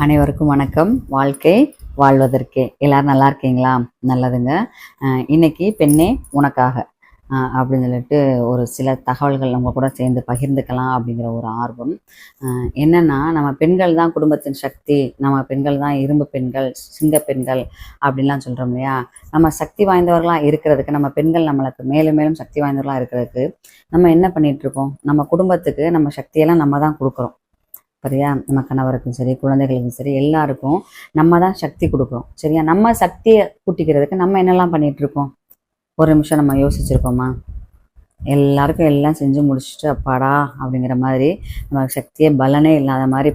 அனைவருக்கும் வணக்கம். வாழ்க்கை வாழ்வதற்கே. எல்லாரும் நல்லா இருக்கீங்களா? நல்லதுங்க. இன்னைக்கு பெண்ணே உனக்காக. அப்படின்னு சொல்லிட்டு ஒரு சில தகவல்கள் நம்ம கூட சேர்ந்து பகிர்ந்துக்கலாம் அப்படிங்கிற ஒரு ஆர்வம். என்னென்னா என்னன்னா நம்ம பெண்கள் தான் குடும்பத்தின் சக்தி நம்ம பெண்கள் தான் இரும்பு பெண்கள் சிங்க பெண்கள் அப்படின்லாம் சொல்கிறோம் இல்லையா? நம்ம சக்தி வாய்ந்தவர்களாக இருக்கிறதுக்கு நம்ம பெண்கள் நம்மளுக்கு மேலும் மேலும் சக்தி வாய்ந்தவர்களாக இருக்கிறதுக்கு நம்ம என்ன பண்ணிகிட்ருக்கோம் நம்ம குடும்பத்துக்கு நம்ம சக்தியெல்லாம் நம்ம தான் கொடுக்குறோம். சரியா? நம்ம கணவருக்கும் சரி குழந்தைகளுக்கும் சரி எல்லாருக்கும் நம்ம தான் சக்தி கொடுக்குறோம். சரியா? நம்ம சக்தியை கூட்டிக்கிறதுக்கு நம்ம என்னெல்லாம் பண்ணிட்டு இருக்கோம் ஒரு நிமிஷம் நம்ம யோசிச்சிருக்கோமா? எல்லாருக்கும் எல்லாம் செஞ்சு முடிச்சுட்டு அப்பாடா அப்படிங்கிற மாதிரி நம்ம சக்தியே பலனே இல்லாத மாதிரி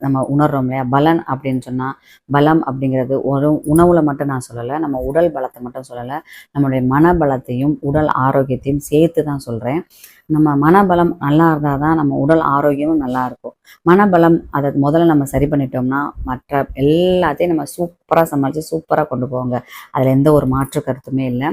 நம்ம உணர்றோம் இல்லையா? பலன் அப்படின்னு சொன்னால் பலம் அப்படிங்கிறது ஒரு உணவுல மட்டும் நான் சொல்லலை நம்ம உடல் பலத்தை மட்டும் சொல்லலை நம்மளுடைய மனபலத்தையும் உடல் ஆரோக்கியத்தையும் சேர்த்து தான் சொல்கிறேன் நம்ம மனபலம் நல்லா இருந்தால் தான் நம்ம உடல் ஆரோக்கியமும் நல்லா இருக்கும். மனபலம் அதை முதல்ல நம்ம சரி பண்ணிட்டோம்னா மற்ற எல்லாத்தையும் நம்ம சூப் சூப்பராக சமாளித்து சூப்பராக கொண்டு போவாங்க அதில் எந்த ஒரு மாற்று கருத்துமே இல்லை.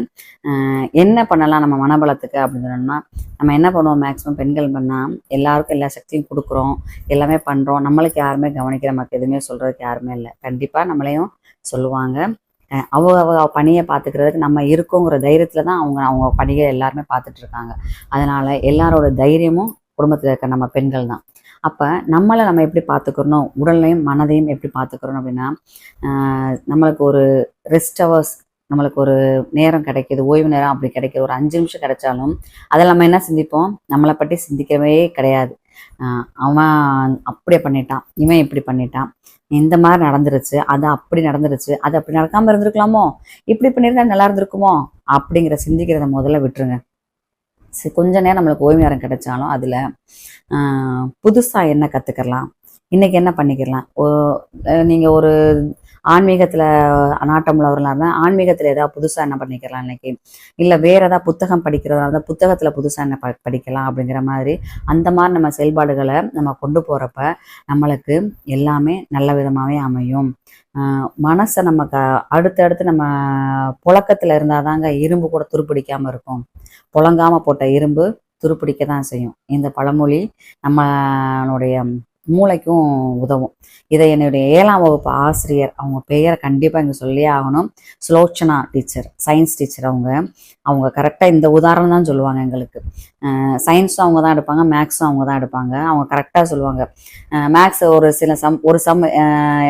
என்ன பண்ணலாம் நம்ம மனபலத்துக்கு அப்படின்னு சொன்னோம்னா நம்ம என்ன பண்ணுவோம்? மேக்ஸிமம் பெண்கள் பண்ணால் எல்லாருக்கும் எல்லா சக்தியும் கொடுக்குறோம். எல்லாமே பண்ணுறோம் நம்மளுக்கு யாருமே கவனிக்கிற நமக்கு எதுவுமே சொல்கிறதுக்கு யாருமே இல்லை. கண்டிப்பாக நம்மளையும் சொல்லுவாங்க. அவங்க அவ அவ பணியை பார்த்துக்கிறதுக்கு நம்ம இருக்கோங்கிற தைரியத்தில் தான் அவங்க அவங்க பணியை எல்லாருமே பார்த்துட்டு இருக்காங்க. அதனால் எல்லாரோட தைரியமும் குடும்பத்தில் இருக்க நம்ம பெண்கள் தான். அப்போ நம்மளை நம்ம எப்படி பார்த்துக்கிறணும் உடலையும் மனதையும் எப்படி பார்த்துக்கிறோம் அப்படின்னா நம்மளுக்கு ஒரு ரெஸ்ட் ஹவர்ஸ் நம்மளுக்கு ஒரு நேரம் கிடைக்கிது ஓய்வு நேரம் அப்படி கிடைக்கிது. ஒரு அஞ்சு நிமிஷம் கிடைச்சாலும் அதில் நம்ம என்ன சிந்திப்போம்? நம்மளை பற்றி சிந்திக்கவே கிடையாது. அவன் அப்படியே பண்ணிட்டான் இவன் இப்படி பண்ணிட்டான். இந்த மாதிரி நடந்துருச்சு அது அப்படி நடந்துருச்சு அது அப்படி நடக்காமல் இருந்திருக்கலாமோ? இப்படி பண்ணியிருந்தா நல்லா இருந்திருக்குமோ? அப்படிங்கிற சிந்திக்கிறத முதல்ல விட்டுருங்க. கொஞ்ச நேரம் நம்மளுக்கு ஓய்வு நேரம் கிடைச்சாலும் அதில் புதுசாக என்ன கற்றுக்கலாம் இன்றைக்கி என்ன பண்ணிக்கலாம்? ஓ நீங்கள் ஒரு ஆன்மீகத்தில் நாட்டம் உள்ளவர்களாக இருந்தால் ஆன்மீகத்தில் ஏதாவது புதுசாக என்ன பண்ணிக்கலாம் இன்னைக்கு? இல்லை வேற ஏதாவது புத்தகம் படிக்கிறதா இருந்தால் புத்தகத்தில் புதுசாக என்ன ப படிக்கலாம் அப்படிங்கிற மாதிரி அந்த மாதிரி நம்ம செயல்பாடுகளை நம்ம கொண்டு போகிறப்ப நம்மளுக்கு எல்லாமே நல்ல விதமாகவே அமையும். மனசை நம்ம க அடுத்தடுத்து நம்ம புழக்கத்தில் இருந்தால் தாங்க இரும்பு கூட துருப்பிடிக்காமல் இருக்கும். புழங்காமல் போட்ட இரும்பு துருப்பிடிக்க தான் செய்யும். இந்த பழமொழி நம்மளுடைய மூளைக்கும் உதவும். இதை என்னுடைய ஏழாம் வகுப்பு ஆசிரியர் அவங்க பெயரை கண்டிப்பாக இங்கே சொல்லியே ஆகணும். சுலோச்சனா டீச்சர் சயின்ஸ் டீச்சர் அவங்க. அவங்க கரெக்டாக இந்த உதாரணம் தான் சொல்லுவாங்க எங்களுக்கு. சயின்ஸும் அவங்க தான் எடுப்பாங்க மேக்ஸும் அவங்க தான் எடுப்பாங்க. அவங்க கரெக்டாக சொல்லுவாங்க. மேக்ஸ் ஒரு சில சம் ஒரு சம்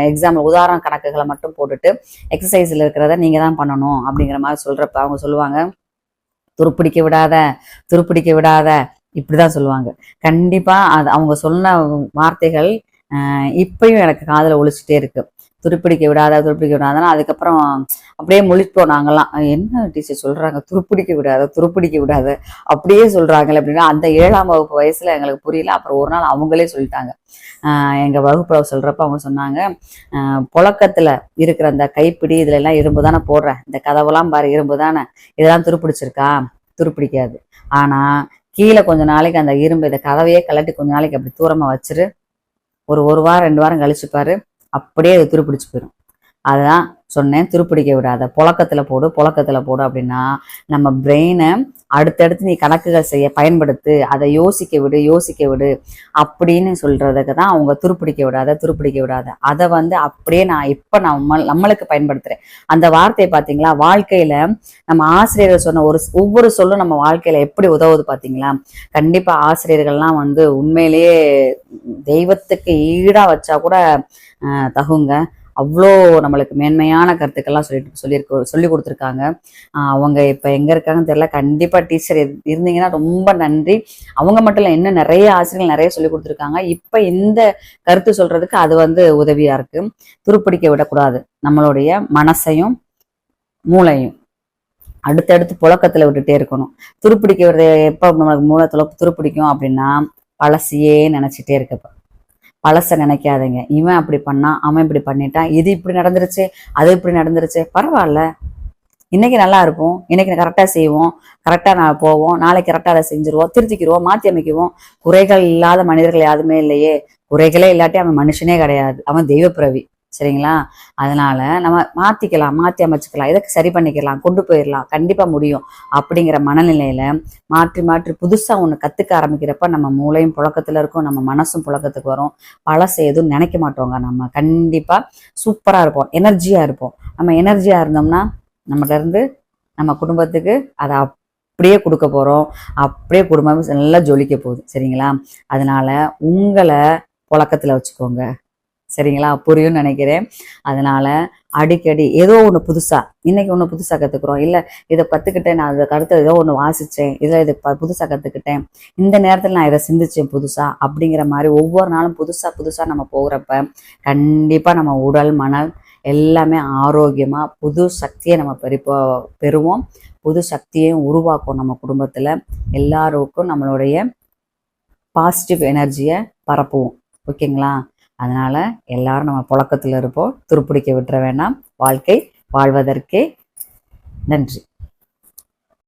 எக்ஸாம்பிள் உதாரண கணக்குகளை மட்டும் போட்டுட்டு எக்ஸசைஸில் இருக்கிறத நீங்கள் தான் பண்ணணும் அப்படிங்கிற மாதிரி சொல்கிறப்ப அவங்க சொல்லுவாங்க. துருப்பிடிக்க விடாத துருப்பிடிக்க விடாத இப்படிதான் சொல்லுவாங்க. கண்டிப்பா அது அவங்க சொன்ன வார்த்தைகள் இப்பயும் எனக்கு காதில் ஒழிச்சுட்டே இருக்கு. துருப்பிடிக்க விடாத துருப்பிடிக்க விடாதனா அதுக்கப்புறம் அப்படியே முழிப்போம் நாங்கெல்லாம். என்ன டீச்சர் சொல்றாங்க? துருப்பிடிக்க விடாத துருப்பிடிக்க விடாத. அப்படியே சொல்றாங்களே அப்படின்னா அந்த ஏழாம் வகுப்பு வயசுல எங்களுக்கு புரியல. அப்புறம் ஒரு நாள் அவங்களே சொல்லிட்டாங்க. எங்க வகுப்புல சொல்றப்ப அவங்க சொன்னாங்க புழக்கத்துல இருக்கிற அந்த கைப்பிடி இதுல எல்லாம் இரும்பு தானே போடுறேன் இந்த கதவெல்லாம் பாரு இரும்பு தானே? இதெல்லாம் துருப்பிடிச்சிருக்கா? துருப்பிடிக்காது. ஆனா கீழே கொஞ்ச நாளைக்கு அந்த இரும்பு இதை கதவையே கலட்டி கொஞ்ச நாளைக்கு அப்படி தூரமாக வச்சிரு. ஒரு ஒரு வாரம் ரெண்டு வாரம் கழிச்சுப்பாரு அப்படியே அது துருப்பிடிச்சு போயிடும் அதுதான் சொன்னேன் துருப்பிடிக்க விடாத. புழக்கத்தில் போடு புழக்கத்தில் போடு அப்படின்னா நம்ம பிரெயினை அடுத்தடுத்து நீ கணக்குகள் செய்ய பயன்படுத்து அதை யோசிக்க விடு யோசிக்க விடு அப்படின்னு சொல்றதுக்கு தான் அவங்க துருப்பிடிக்க விடாத துருப்பிடிக்க விடாத. அதை வந்து அப்படியே நான் இப்போ நம்ம நம்மளுக்கு பயன்படுத்துறேன். அந்த வார்த்தையை பார்த்தீங்களா வாழ்க்கையில நம்ம ஆசிரியர்கள் சொன்ன ஒரு ஒவ்வொரு சொல்லும் நம்ம வாழ்க்கையில எப்படி உதவுது பார்த்தீங்களா கண்டிப்பா ஆசிரியர்கள்லாம் வந்து உண்மையிலேயே தெய்வத்துக்கு ஈடா வச்சா கூட தகுங்க. அவ்வளோ நம்மளுக்கு மேன்மையான கருத்துக்கள்லாம் சொல்லிட்டு சொல்லியிருக்கு சொல்லி கொடுத்துருக்காங்க. அவங்க இப்போ எங்கே இருக்காங்கன்னு தெரியல. கண்டிப்பாக டீச்சர் இருந்தீங்கன்னா ரொம்ப நன்றி. அவங்க மட்டும் இல்லை இன்னும் நிறைய ஆசிரியர்கள் நிறைய சொல்லி கொடுத்துருக்காங்க. இப்போ இந்த கருத்து சொல்கிறதுக்கு அது வந்து உதவியாக இருக்குது துருப்பிடிக்க விடக்கூடாது. நம்மளுடைய மனசையும் மூளையும் அடுத்தடுத்து புழக்கத்தில் விட்டுட்டே இருக்கணும். துருப்பிடிக்க விடுறது எப்போ நம்மளுக்கு மூளை துளப்பு துருப்பிடிக்கும் அப்படின்னா பழசியே நினச்சிட்டே இருக்கப்போ. பழச நினைக்காதீங்க. இவன் அப்படி பண்ணான் அவன் இப்படி பண்ணிட்டான் இது இப்படி நடந்துருச்சு அது இப்படி நடந்துருச்சு. பரவாயில்ல. இன்னைக்கு நல்லா இருப்போம் இன்னைக்கு கரெக்டாக செய்வோம். கரெக்டாக நான் போவோம். நாளைக்கு கரெக்டாக அதை செஞ்சுருவோம். திருத்திக்கிடுவோம் மாற்றி அமைக்குவோம். குறைகள் இல்லாத மனிதர்கள் யாருமே இல்லையே. குறைகளே இல்லாட்டி அவன் மனுஷனே கிடையாது. அவன் தெய்வப்பிறவி சரிங்களா? அதனால நம்ம மாத்திக்கலாம் மாத்தி அமைச்சுக்கலாம் இதை சரி பண்ணிக்கலாம் கொண்டு போயிடலாம் கண்டிப்பா முடியும். அப்படிங்கிற மனநிலையில மாற்றி மாற்றி புதுசா ஒண்ணு கத்துக்க ஆரம்பிக்கிறப்ப நம்ம மூளையும் புழக்கத்துல இருக்கும் நம்ம மனசும் புழக்கத்துக்கு வரும். பழசு எதுவும் நினைக்க மாட்டோங்க. நம்ம கண்டிப்பா சூப்பரா இருப்போம் எனர்ஜியா இருப்போம். நம்ம எனர்ஜியா இருந்தோம்னா நம்மகிட்ட இருந்து நம்ம குடும்பத்துக்கு அதை அப்படியே கொடுக்க போறோம். அப்படியே குடும்பம் நல்லா ஜொலிக்க போகுது சரிங்களா? அதனால உங்களை புழக்கத்துல வச்சுக்கோங்க. சரிங்களா? புரியும்னு நினைக்கிறேன். அதனால அடிக்கடி ஏதோ ஒன்று புதுசாக இன்னைக்கு ஒன்று புதுசாக கற்றுக்குறோம் இல்லை இதை கற்றுக்கிட்டேன் நான் அதை அடுத்து ஏதோ ஒன்று வாசித்தேன் இதில் இது ப- புதுசாக கற்றுக்கிட்டேன் இந்த நேரத்தில் நான் இதை சிந்திச்சேன் புதுசாக அப்படிங்கிற மாதிரி ஒவ்வொரு நாளும் புதுசாக புதுசாக நம்ம போகிறப்ப கண்டிப்பாக நம்ம உடல் மனல் எல்லாமே ஆரோக்கியமாக புது சக்தியை நம்ம பெருப்போ பெறுவோம். புது சக்தியையும் உருவாக்கும் நம்ம குடும்பத்தில். எல்லாருக்கும் நம்மளுடைய பாசிட்டிவ் எனர்ஜியை பரப்புவோம். ஓகேங்களா? அதனால எல்லாரும் நம்ம புழக்கத்தில் இருப்போம் துருப்பிடிக்க விட்டுற வேண்டாம். வாழ்க்கை வாழ்வதற்கே. நன்றி.